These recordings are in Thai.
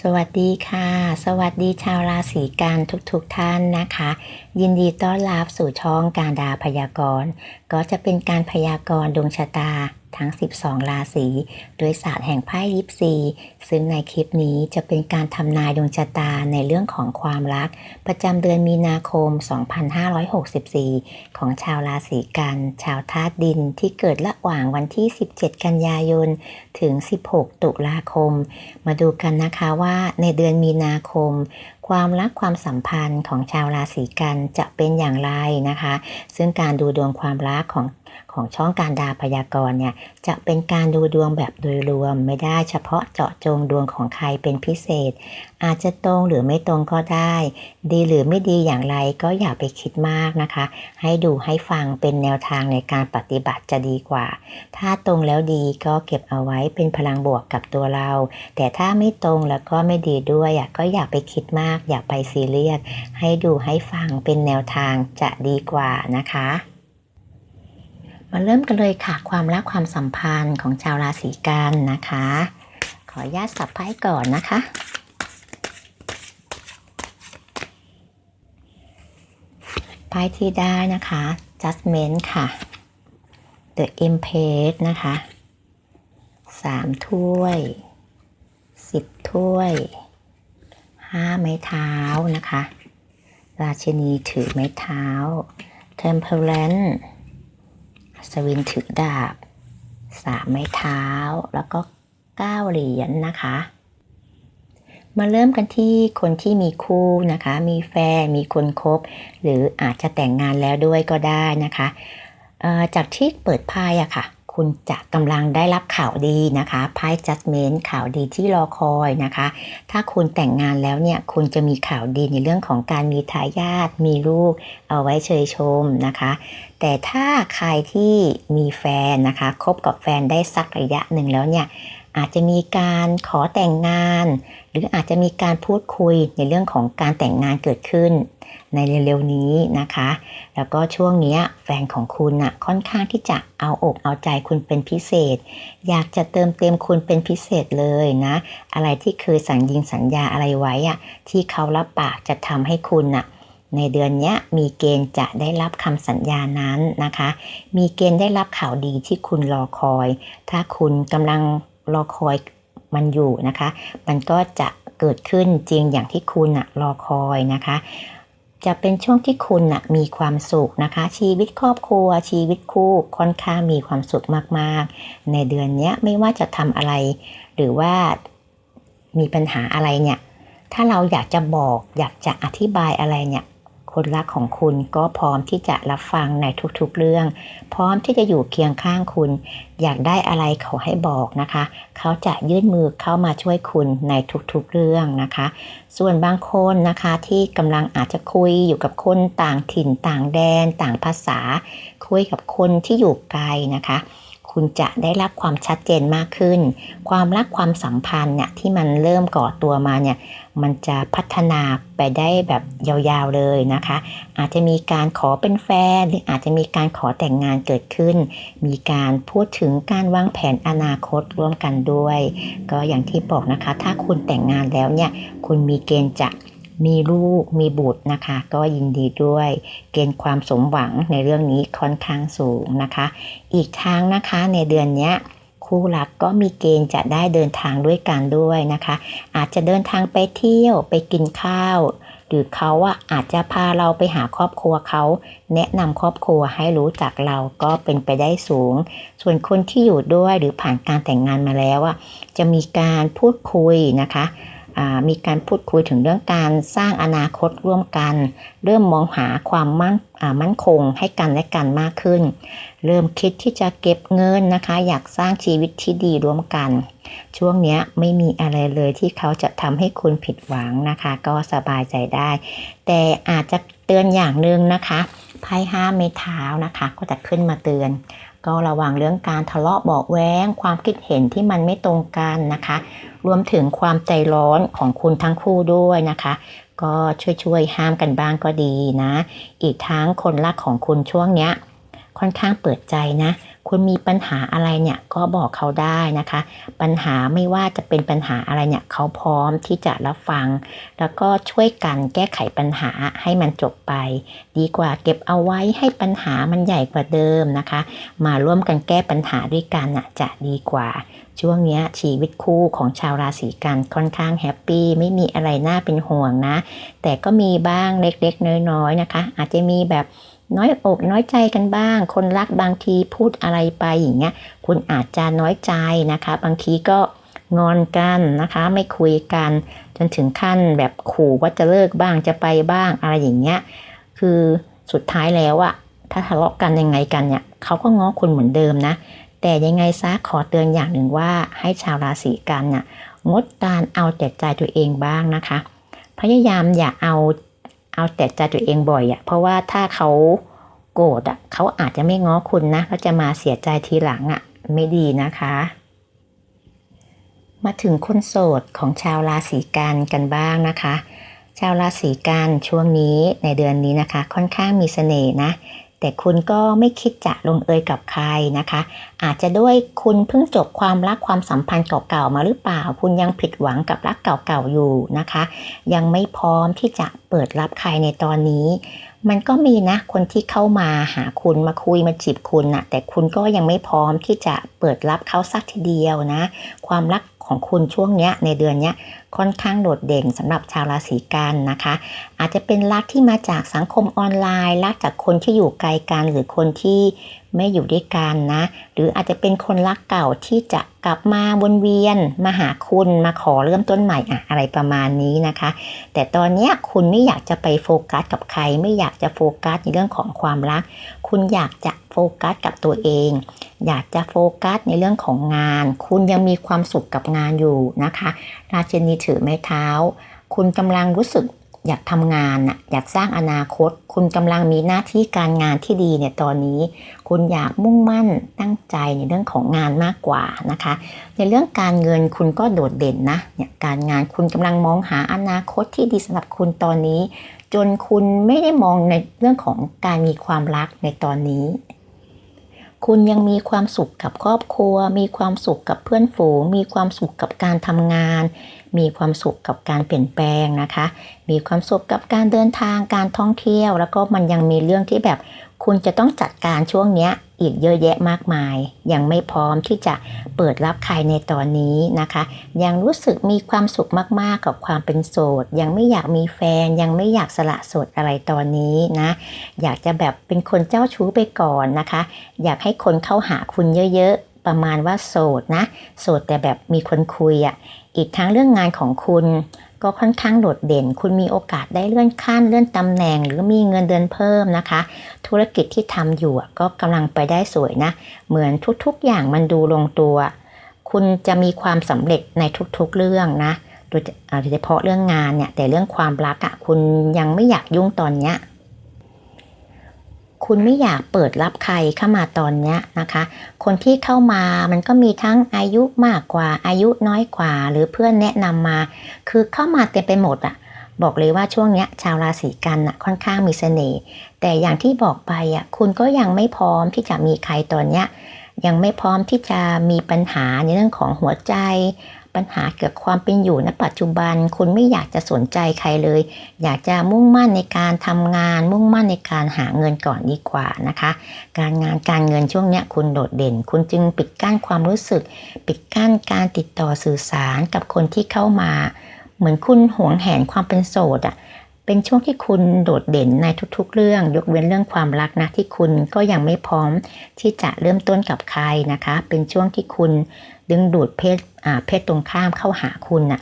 สวัสดีค่ะ สวัสดีชาวราศีกันทุกๆทท่านนะคะ ยินดีต้อนรับสู่ช่องการดาพยากรณ์ ก็จะเป็นการพยากรณ์ดวงชะตา ทั้ง 12 ราศีโดยศาสตร์แห่งไพ่ยิปซี ซึ่งในคลิปนี้จะเป็นการทำนายดวงชะตาในเรื่องของความรัก ประจำเดือนมีนาคม 2564 ของชาวราศีกัน ชาวธาตุดินที่เกิดระหว่างวันที่ 17 กันยายน ถึง 16 ตุลาคม มาดูกันนะคะว่าในเดือนมีนาคมความรักความสัมพันธ์ของชาวราศีกันจะเป็นอย่างไรนะคะ ซึ่งการดูดวงความรักของ ของช่องการดาพยากรณ์เนี่ยจะเป็นการดูดวงแบบโดยรวมไม่ได้เฉพาะเจาะจงดวงของใครเป็นพิเศษ อาจจะตรงหรือไม่ตรงก็ได้ ดีหรือไม่ดีอย่างไรก็อย่าไปคิดมากนะคะ ให้ดูให้ฟังเป็นแนวทางในการปฏิบัติจะดีกว่า ถ้าตรงแล้วดีก็เก็บเอาไว้เป็นพลังบวกกับตัวเรา แต่ถ้าไม่ตรงแล้วก็ไม่ดีด้วยอะก็อย่าไปคิดมาก อย่าไปซีเรียสให้ดูให้ฟังเป็นแนวทางจะดีกว่านะคะ มาเริ่มกันเลยค่ะ ความรักความสัมพันธ์ของชาวราศีกันนะคะ ขออนุญาตสับไพ่ก่อนนะคะ ไพ่ที่ได้นะคะ judgment ค่ะ the empress นะคะสามถ้วยสิบถ้วยห้าไม้เท้านะคะ ราชินีถือไม้เท้า temperance สวินถือดาบสามไม้เท้า แล้วก็เก้าเหรียญนะคะ มาเริ่มกันที่คนที่มีคู่นะคะ มีแฟน มีคนคบ หรืออาจจะแต่งงานแล้วด้วยก็ได้นะคะจากที่เปิดไพ่อะค่ะ คุณจะกำลังได้รับข่าวดีนะคะไพ่ judgment ข่าวดีที่รอคอยนะคะ ถ้าคุณแต่งงานแล้วเนี่ยคุณจะมีข่าวดีในเรื่องของการมีทายาทมีลูกเอาไว้เชยชมนะคะ แต่ถ้าใครที่มีแฟนนะคะคบกับแฟนได้สักระยะหนึ่งแล้วเนี่ย อาจจะมีการขอแต่งงาน หรืออาจจะมีการพูดคุยในเรื่องของการแต่งงานเกิดขึ้น ในเร็วๆนี้นะคะ แล้วก็ช่วงเนี้ยแฟนของคุณน่ะค่อนข้างที่จะเอาอกเอาใจคุณเป็นพิเศษ อยากจะเติมเต็มคุณเป็นพิเศษเลยนะ อะไรที่เคยสั่งยิงสัญญาอะไรไว้อะที่เขารับปากจะทำให้คุณน่ะในเดือนนี้มีเกณฑ์จะได้รับคำสัญญานั้นนะคะ มีเกณฑ์ได้รับข่าวดีที่คุณรอคอย ถ้าคุณกำลัง รอคอยมันอยู่นะคะ มันก็จะเกิดขึ้นจริงอย่างที่คุณอะรอคอยนะคะ จะเป็นช่วงที่คุณนะมีความสุขนะคะ ชีวิตครอบครัว ชีวิตคู่ค่อนข้างมีความสุขมากๆ ในเดือนนี้ไม่ว่าจะทำอะไร หรือว่ามีปัญหาอะไรเนี่ย ถ้าเราอยากจะบอกอยากจะอธิบายอะไรเนี่ย คนรักของคุณก็พร้อมที่จะรับฟังในทุกๆเรื่อง พร้อมที่จะอยู่เคียงข้างคุณ อยากได้อะไรเขาให้บอกนะคะ เขาจะยื่นมือเข้ามาช่วยคุณในทุกๆเรื่องนะคะ ส่วนบางคนนะคะที่กำลังอาจจะคุยอยู่กับคนต่างถิ่นต่างแดน ต่างภาษา คุยกับคนที่อยู่ไกลนะคะ คุณจะได้รับความชัดเจนมากขึ้น ความรักความสัมพันธ์เนี่ยที่มันเริ่มก่อตัวมาเนี่ยมันจะพัฒนาไปได้แบบยาวๆเลยนะคะ อาจจะมีการขอเป็นแฟน หรืออาจจะมีการขอแต่งงานเกิดขึ้น มีการพูดถึงการวางแผนอนาคตร่วมกันด้วย ก็อย่างที่บอกนะคะ ถ้าคุณแต่งงานแล้วเนี่ยคุณมีเกณฑ์จะ มีลูกมีบุตรนะคะ ก็ยินดีด้วย เกณฑ์ความสมหวังในเรื่องนี้ค่อนข้างสูงนะคะ อีกทางนะคะในเดือนนี้คู่รักก็มีเกณฑ์จะได้เดินทางด้วยกันด้วยนะคะ อาจจะเดินทางไปเที่ยวไปกินข้าว หรือเขาอะอาจจะพาเราไปหาครอบครัวเขา แนะนำครอบครัวให้รู้จักเราก็เป็นไปได้สูง ส่วนคนที่อยู่ด้วยหรือผ่านการแต่งงานมาแล้วอะจะมีการพูดคุยนะคะ มีการพูดคุยถึงเรื่องการสร้างอนาคตร่วมกัน เริ่มมองหาความมั่นมั่นคงให้กันและกันมากขึ้น เริ่มคิดที่จะเก็บเงินนะคะ อยากสร้างชีวิตที่ดีร่วมกัน ช่วงนี้ไม่มีอะไรเลยที่เขาจะทำให้คุณผิดหวังนะคะ ก็สบายใจได้ แต่อาจจะเตือนอย่างหนึ่งนะคะไพ่ห้าเมเท้านะคะ ก็จะขึ้นมาเตือน ก็ระวังเรื่องการทะเลาะเบาแว้ง ความคิดเห็นที่มันไม่ตรงกันนะคะ รวมถึงความใจร้อนของคุณทั้งคู่ด้วยนะคะ ก็ช่วยๆห้ามกันบ้างก็ดีนะ อีกทั้งคนรักของคุณช่วงเนี้ยค่อนข้างเปิดใจนะ คุณมีปัญหาอะไรเนี่ยก็บอกเขาได้นะคะ ปัญหาไม่ว่าจะเป็นปัญหาอะไรเนี่ยเขาพร้อมที่จะรับฟัง แล้วก็ช่วยกันแก้ไขปัญหาให้มันจบไป ดีกว่าเก็บเอาไว้ให้ปัญหามันใหญ่กว่าเดิมนะคะ มาร่วมกันแก้ปัญหาด้วยกันน่ะจะดีกว่า ช่วงนี้ชีวิตคู่ของชาวราศีกันค่อนข้างแฮปปี้ไม่มีอะไรน่าเป็นห่วงนะ แต่ก็มีบ้างเล็กๆ น้อยๆนะคะ อาจจะมีแบบ น้อยอกน้อยใจกันบ้าง คนรักบางทีพูดอะไรไปอย่างเงี้ยคุณอาจจะน้อยใจนะคะ บางทีก็งอนกันนะคะ ไม่คุยกัน จนถึงขั้นแบบขู่ว่าจะเลิกบ้างจะไปบ้างอะไรอย่างเงี้ยคือสุดท้ายแล้วอะถ้าทะเลาะกันยังไงกันเนี่ยเขาก็ง้อคุณเหมือนเดิมนะ แต่ยังไงซะขอเตือนอย่างหนึ่งว่าให้ชาวราศีกันน่ะงดการเอาแต่ใจตัวเองบ้างนะคะ พยายามอย่าเอา เอาแต่ใจตัวเองบ่อยอะเพราะว่าถ้าเขาโกรธอะเขาอาจจะไม่ง้อคุณนะเขาจะมาเสียใจทีหลังอะไม่ดีนะคะ มาถึงคนโสดของชาวราศีกันกันบ้างนะคะ ชาวราศีกันช่วงนี้ในเดือนนี้นะคะ ค่อนข้างมีเสน่ห์นะ แต่คุณก็ไม่คิดจะลงเอยกับใครนะคะ อาจจะด้วยคุณเพิ่งจบความรักความสัมพันธ์เก่าๆมาหรือเปล่า คุณยังผิดหวังกับรักเก่าๆอยู่นะคะ ยังไม่พร้อมที่จะเปิดรับใครในตอนนี้ มันก็มีนะคนที่เข้ามาหาคุณมาคุยมาจีบคุณนะแต่คุณก็ยังไม่พร้อมที่จะเปิดรับเขาสักทีเดียวนะ ความรัก ของคุณช่วงเนี้ยในเดือนเนี้ยค่อนข้างโดดเด่นสำหรับชาวราศีกันนะคะ อาจจะเป็นรักที่มาจากสังคมออนไลน์รักจากคนที่อยู่ไกลกันหรือคนที่ไม่อยู่ด้วยกันนะ หรืออาจจะเป็นคนรักเก่าที่จะกลับมาวนเวียน มาหาคุณมาขอเริ่มต้นใหม่อะอะไรประมาณนี้นะคะ แต่ตอนเนี้ยคุณไม่อยากจะไปโฟกัสกับใคร ไม่อยากจะโฟกัสในเรื่องของความรัก คุณอยากจะ ฟกัสกับตัวเอง อยากจะโฟกัสในเรื่องของงาน คุณยังมีความสุขกับงานอยู่นะคะ ราชินีถือไม้เท้า คุณกำลังรู้สึกอยากทำงานน่ะอยากสร้างอนาคต คุณกำลังมีหน้าที่การงานที่ดีเนี่ยตอนนี้ คุณอยากมุ่งมั่นตั้งใจในเรื่องของงานมากกว่านะคะ ในเรื่องการเงินคุณก็โดดเด่นนะเนี่ยการงานคุณกำลังมองหาอนาคตที่ดีสำหรับคุณตอนนี้ จนคุณไม่ได้มองในเรื่องของการมีความรักในตอนนี้ คุณยังมีความสุขกับครอบครัว มีความสุขกับเพื่อนฝูง มีความสุขกับการทำงาน มีความสุขกับการเปลี่ยนแปลงนะคะ มีความสุขกับการเดินทางการท่องเที่ยว แล้วก็มันยังมีเรื่องที่แบบ คุณจะต้องจัดการช่วงนี้อีกเยอะแยะมากมาย ยังไม่พร้อมที่จะเปิดรับใครในตอนนี้นะคะ ยังรู้สึกมีความสุขมากๆกับความเป็นโสด ยังไม่อยากมีแฟน ยังไม่อยากสละโสดอะไรตอนนี้นะ อยากจะแบบเป็นคนเจ้าชู้ไปก่อนนะคะ อยากให้คนเข้าหาคุณเยอะๆ ประมาณว่าโสดนะ โสดแต่แบบมีคนคุยอะ่ะ อีกทั้งเรื่องงานของคุณ ก็ค่อนข้างโดดเด่น คุณมีโอกาสได้เลื่อนขั้นเลื่อนตำแหน่ง หรือมีเงินเดือนเพิ่มนะคะ ธุรกิจที่ทำอยู่ก็กำลังไปได้สวยนะ เหมือนทุกๆอย่างมันดูลงตัว คุณจะมีความสำเร็จในทุกๆเรื่องนะ โดยเฉพาะเรื่องงานเนี่ย แต่เรื่องความรักอะคุณยังไม่อยากยุ่งตอนเนี้ย คุณไม่อยากเปิดรับใครเข้ามาตอนนี้นะคะ คนที่เข้ามามันก็มีทั้งอายุมากกว่าอายุน้อยกว่า หรือเพื่อนแนะนำมา คือเข้ามาเต็มไปหมดอะบอกเลยว่าช่วงนี้ชาวราศีกันอะค่อนข้างมีเสน่ห์แต่อย่างที่บอกไปอะคุณก็ยังไม่พร้อมที่จะมีใครตอนเนี้ยยังไม่พร้อมที่จะมีปัญหาในเรื่องของหัวใจ ปัญหาเกี่ยวกับความเป็นอยู่ณปัจจุบัน คุณไม่อยากจะสนใจใครเลย อยากจะมุ่งมั่นในการทำงาน มุ่งมั่นในการหาเงินก่อนดีกว่านะคะ การงานการเงินช่วงเนี้ยคุณโดดเด่น คุณจึงปิดกั้นความรู้สึก ปิดกั้นการติดต่อสื่อสารกับคนที่เข้ามา เหมือนคุณหวงแหนความเป็นโสดอะเป็นช่วงที่คุณโดดเด่นในทุกๆ เรื่อง ยกเว้นเรื่องความรักนะที่คุณก็ยังไม่พร้อมที่จะเริ่มต้นกับใครนะคะ เป็นช่วงที่คุณ ดึงดูดเพศเพศตรงข้ามเข้าหาคุณน่ะ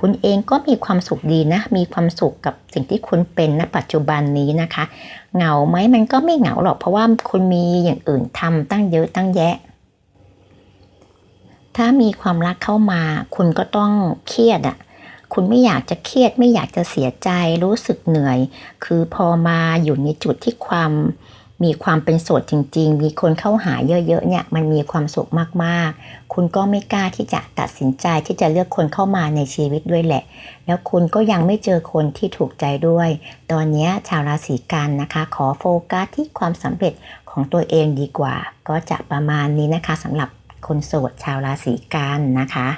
คุณเองก็มีความสุขดีนะ มีความสุขกับสิ่งที่คุณเป็นณปัจจุบันนี้นะคะ เหงาไหมมันก็ไม่เหงาหรอก เพราะว่าคุณมีอย่างอื่นทำตั้งเยอะตั้งแยะ ถ้ามีความรักเข้ามา คุณก็ต้องเครียดอะ คุณไม่อยากจะเครียด ไม่อยากจะเสียใจ รู้สึกเหนื่อย คือพอมาอยู่ในจุดที่ความ มีความเป็นโสดจริง ๆ มีคนเข้าหาเยอะๆเนี่ยมันมีความสุขมากๆ คุณก็ไม่กล้าที่จะตัดสินใจที่จะเลือกคนเข้ามาในชีวิตด้วยแหละ แล้วคุณก็ยังไม่เจอคนที่ถูกใจด้วย ตอนนี้ชาวราศีกันนะคะ ขอโฟกัสที่ความสำเร็จของตัวเองดีกว่า ก็จะประมาณนี้นะคะสำหรับคนโสดชาวราศีกันนะคะ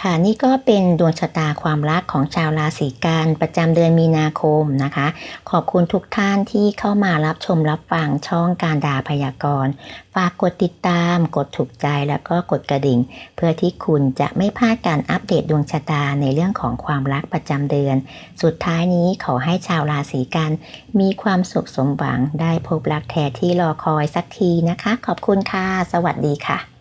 ค่ะนี่ก็เป็นดวงชะตาความรักของชาวราศีกันประจำเดือนมีนาคมนะคะ ขอบคุณทุกท่านที่เข้ามารับชมรับฟังช่องการดาพยากรณ์ฝากกดติดตาม กดถูกใจแล้วก็กดกระดิ่ง เพื่อที่คุณจะไม่พลาดการอัปเดตดวงชะตาในเรื่องของความรักประจำเดือน สุดท้ายนี้ขอให้ชาวราศีกันมีความสุขสมหวังได้พบรักแท้ที่รอคอยสักทีนะคะ ขอบคุณค่ะ สวัสดีค่ะ